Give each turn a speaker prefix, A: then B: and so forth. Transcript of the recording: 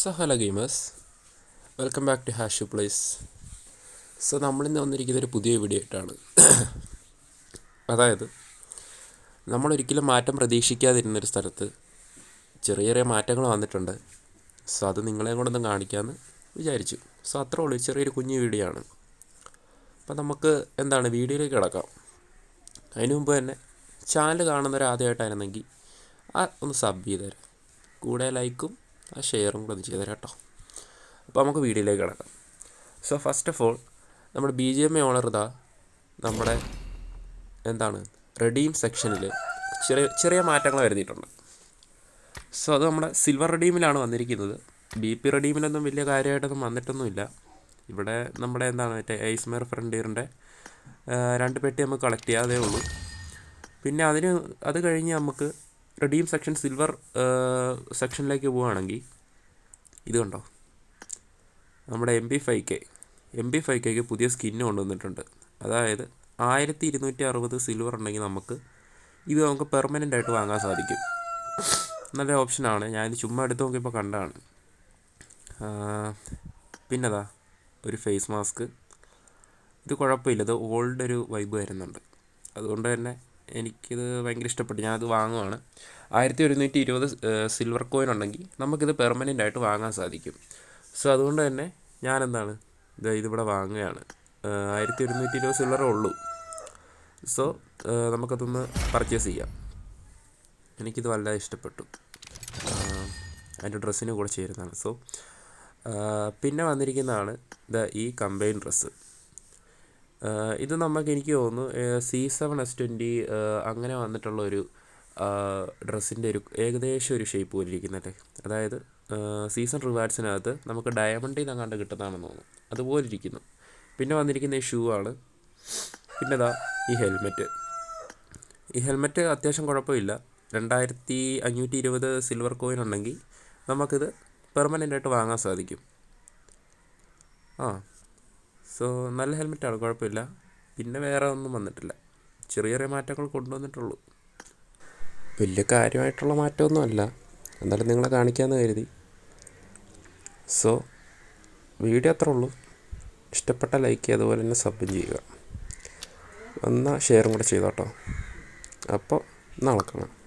A: So hello gamers welcome back to Hashu plays so നമ്മളിന്ന് വന്നിരിക്കുന്ന ഒരു പുതിയ വീഡിയോ ആയിട്ടാണ്. അതായത് നമ്മൾ നമ്മളൊരിക്കലും മാറ്റം പ്രതീക്ഷിക്കാതിരുന്നൊരു സ്ഥലത്ത് ചെറിയ ചെറിയ മാറ്റങ്ങൾ വന്നിട്ടുണ്ട്. സോ അത് നിങ്ങളെ കൊണ്ടൊന്ന് കാണിക്കാമെന്ന് വിചാരിച്ചു. സോ അത്ര ഉള്ളൂ. ചെറിയൊരു കുഞ്ഞു വീഡിയോ ആണ്. അപ്പം നമുക്ക് എന്താണ് വീഡിയോയിലേക്ക് കിടക്കാം. അതിനു മുമ്പ് തന്നെ ചാനൽ കാണുന്നവരാദ്യമായിട്ടായിരുന്നെങ്കിൽ ആ ഒന്ന് സബ് ചെയ്തേരാം കൂടെ ലൈക്കും ആ ഷെയറും കൂടെ ഒന്ന് ചെയ്തേരാം കേട്ടോ. അപ്പോൾ നമുക്ക് വീഡിയോയിലേക്ക് കിടക്കാം. സോ ഫസ്റ്റ് ഓഫ് ഓൾ നമ്മുടെ B G M A owner ഇതാ നമ്മുടെ എന്താണ് റെഡീം സെക്ഷനിൽ ചെറിയ ചെറിയ മാറ്റങ്ങൾ വരുത്തിയിട്ടുണ്ട്. സോ അത് നമ്മുടെ സിൽവർ റെഡീമിലാണ് വന്നിരിക്കുന്നത്. ബി പി റെഡീമിലൊന്നും വലിയ കാര്യമായിട്ടൊന്നും വന്നിട്ടൊന്നുമില്ല. ഇവിടെ നമ്മുടെ എന്താണ് മറ്റേ ഐസ്മേർ ഫ്രണ്ടിയറിന്റെ രണ്ട് പെട്ടി നമുക്ക് കളക്ട് ചെയ്യാതേ ഉള്ളൂ. പിന്നെ അതിന് അത് കഴിഞ്ഞ് നമുക്ക് റെഡീം സെക്ഷൻ സിൽവർ സെക്ഷനിലേക്ക് പോവുകയാണെങ്കിൽ ഇത് കണ്ടോ? നമ്മുടെ M B five K M B five കെക്ക് പുതിയ സ്കിന്ന് കൊണ്ടുവന്നിട്ടുണ്ട്. അതായത് ആയിരത്തി ഇരുന്നൂറ്റി അറുപത് സിൽവർ ഉണ്ടെങ്കിൽ നമുക്ക് ഇത് നമുക്ക് പെർമനന്റ് ആയിട്ട് വാങ്ങാൻ സാധിക്കും. നല്ല ഓപ്ഷനാണ് ഞാനിത് ചുമ്മാ എടുത്ത് നോക്കിയപ്പോൾ കണ്ടാണ് പിന്നെതാ ഒരു ഫേസ് മാസ്ക് ഇത് കുഴപ്പമില്ല. ഇത് ഓൾഡ് ഒരു വൈബ് വരുന്നുണ്ട്. അതുകൊണ്ട് തന്നെ എനിക്കിത് ഭയങ്കര ഇഷ്ടപ്പെട്ടു. ഞാനത് വാങ്ങുവാണ്. ആയിരത്തി ഒരുന്നൂറ്റി ഇരുപത് സിൽവർ കോയിൻ ഉണ്ടെങ്കിൽ നമുക്കിത് പെർമനന്റ് ആയിട്ട് വാങ്ങാൻ സാധിക്കും. സോ അതുകൊണ്ട് തന്നെ ഞാനെന്താണ്? ഇത് ഇതിവിടെ വാങ്ങുകയാണ്. ആയിരത്തി ഒരുന്നൂറ്റി ഇരുപത് സിൽവറേ ഉള്ളൂ സോ നമുക്കതൊന്ന് പർച്ചേസ് ചെയ്യാം. എനിക്കിത് വല്ലാതെ ഇഷ്ടപ്പെട്ടു. അതിന്റെ ഡ്രസ്സിന് കൂടെ ചേരുന്നതാണ്. സോ പിന്നെ വന്നിരിക്കുന്നതാണ് ദ ഈ കമ്പൈൻ ഡ്രസ്സ് ഇത് നമുക്ക് എനിക്ക് തോന്നുന്നു സി സെവൻ എസ് ട്വന്റി അങ്ങനെ വന്നിട്ടുള്ള ഒരു ഡ്രസ്സിന്റെ ഒരു ഏകദേശം ഒരു ഷേപ്പ് പോലെ അതായത് സീസൺ റിവാർഡ്സിനകത്ത് നമുക്ക് ഡയമണ്ടിൽ നിന്ന് കണ്ട് കിട്ടുന്നതാണെന്ന് തോന്നുന്നു. അതുപോലെ ഇരിക്കുന്നു. പിന്നെ വന്നിരിക്കുന്ന ഈ ഷൂ ആണ്. പിന്നെ ഇതാ ഈ ഹെൽമെറ്റ് ഈ ഹെൽമെറ്റ് അത്യാവശ്യം കുഴപ്പമില്ല. രണ്ടായിരത്തി അഞ്ഞൂറ്റി ഇരുപത് സിൽവർ കോയിൻ ഉണ്ടെങ്കിൽ നമുക്കിത് പെർമനന്റ് ആയിട്ട് വാങ്ങാൻ സാധിക്കും. ആ സോ നല്ല ഹെൽമെറ്റാണ് കുഴപ്പമില്ല. പിന്നെ വേറെ ഒന്നും വന്നിട്ടില്ല. ചെറിയ ചെറിയ മാറ്റങ്ങൾ കൊണ്ടുവന്നിട്ടുള്ളൂ. വലിയ കാര്യമായിട്ടുള്ള മാറ്റമൊന്നും അല്ല. എന്നാലും നിങ്ങളെ കാണിക്കാമെന്ന് കരുതി. സോ വീഡിയോ അത്രേ ഉള്ളൂ. ഇഷ്ടപ്പെട്ട ലൈക്ക് അതുപോലെ തന്നെ സബ് ചെയ്യുക. എന്നാൽ ഷെയറും കൂടെ ചെയ്തോട്ടോ. അപ്പോൾ നാളെ കാണാം.